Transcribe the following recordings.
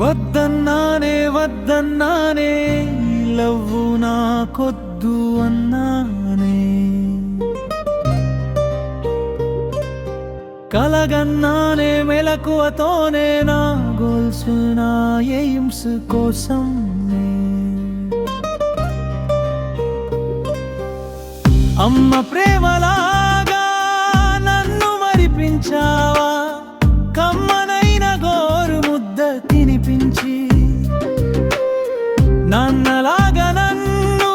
వద్దన్నానే వద్దన్నానే love నాకొద్దు అన్నానే. కలగన్నానే మెలకువతోనే నా goals నా ఎయిమ్స్ కోసం అమ్మ ప్రేమ నన్నలాగా నన్ను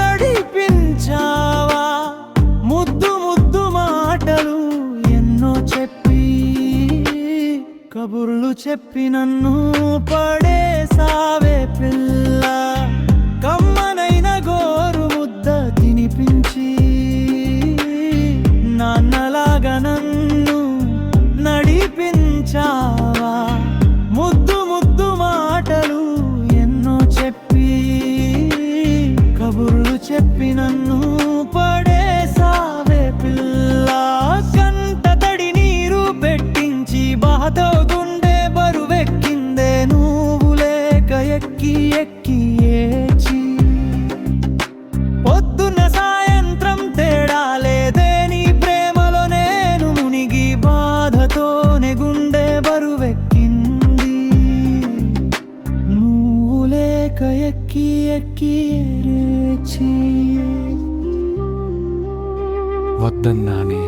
నడిపించావా? ముద్దు ముద్దు మాటలు ఎన్నో చెప్పి కబుర్లు చెప్పి నన్ను పడే చెప్పి నన్ను పడేసావే పిల్ల. కంట తడి నీరు పెట్టించి బాధతో గుండె బరువెక్కిందే నువ్వు లేక ఎక్కి ఎక్కి ఏచి పొద్దున సాయంత్రం తేడా లేదే నీ ప్రేమలో నేను మునిగి బాధతోనే గుండె బరువెక్కి లేక ఎక్కి ఎక్కి రేచి వద్దన్నానే